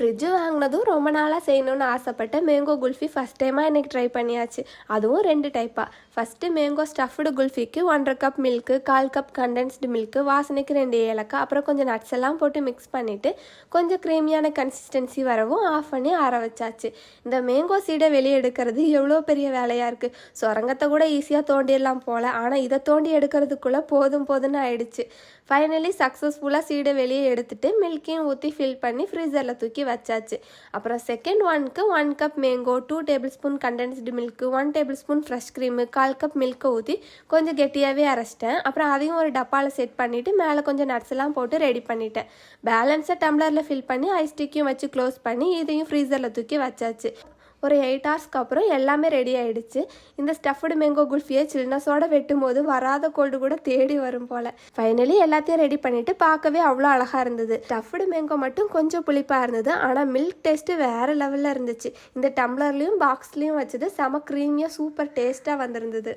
Fridge வாங்கினதும் ரொம்ப நாளாக செய்யணும்னு ஆசைப்பட்ட மேங்கோ குல்ஃபி ஃபஸ்ட் டைமாக எனக்கு ட்ரை பண்ணியாச்சு. அதுவும் ரெண்டு டைப்பாக ஃபஸ்ட்டு மேங்கோ ஸ்டஃப்டு குல்ஃபிக்கு ஒன்றரை கப் மில்க்கு கால் கப் கண்டென்ஸ்டு மில்க்கு வாசனைக்கு ரெண்டு ஏலக்காய் அப்புறம் கொஞ்சம் நட்ஸ் எல்லாம் போட்டு மிக்ஸ் பண்ணிவிட்டு கொஞ்சம் க்ரீமியான கன்சிஸ்டன்சி வரவும் ஆஃப் பண்ணி ஆற வச்சாச்சு. இந்த மேங்கோ சீடை வெளியே எடுக்கிறது எவ்வளோ பெரிய வேலையாக இருக்குது சுரங்கத்தை கூட ஈஸியாக தோண்டிடலாம் போல். ஆனால் இதை தோண்டி எடுக்கிறதுக்குள்ளே போதும் போதும்னு ஆயிடுச்சு. ஃபைனலி சக்ஸஸ்ஃபுல்லாக சீடை வெளியே எடுத்துட்டு மில்க்கையும் ஊற்றி ஃபில் பண்ணி ஃப்ரீசரில் தூக்கி வச்சாச்சு. அப்புறம் second ஒன்க்கு one cup mango two tablespoon condensed milk one tablespoon fresh cream கால் கப் மில்க்கை ஊற்றி கொஞ்சம் கெட்டியாகவே அரைச்சிட்டேன். அப்புறம் அதையும் ஒரு டப்பாவில் செட் பண்ணிவிட்டு மேலே கொஞ்சம் நட்ஸ் எல்லாம் போட்டு ரெடி பண்ணிட்டேன். பேலன்ஸை டம்ளரில் ஃபில் பண்ணி ஐஸ் வச்சு க்ளோஸ் பண்ணி இதையும் ஃப்ரீசரில் தூக்கி வச்சாச்சு. ஒரு எயிட் ஹவர்ஸ்க்கு அப்புறம் எல்லாமே ரெடி ஆயிடுச்சு. இந்த ஸ்டஃப்டு மேங்கோ குல்ஃபியை சில்னஸோட வெட்டும் போது வராத கோல்டு கூட தேடி வரும் போல. ஃபைனலி எல்லாத்தையும் ரெடி பண்ணிட்டு பார்க்கவே அவ்வளோ அழகா இருந்தது. ஸ்டஃப்டு மேங்கோ மட்டும் கொஞ்சம் புளிப்பா இருந்தது. ஆனால் மில்க் டேஸ்ட் வேற லெவல்ல இருந்துச்சு. இந்த டம்ளர்லயும் பாக்ஸ்லயும் வச்சது செம க்ரீமியா சூப்பர் டேஸ்டா வந்திருந்தது.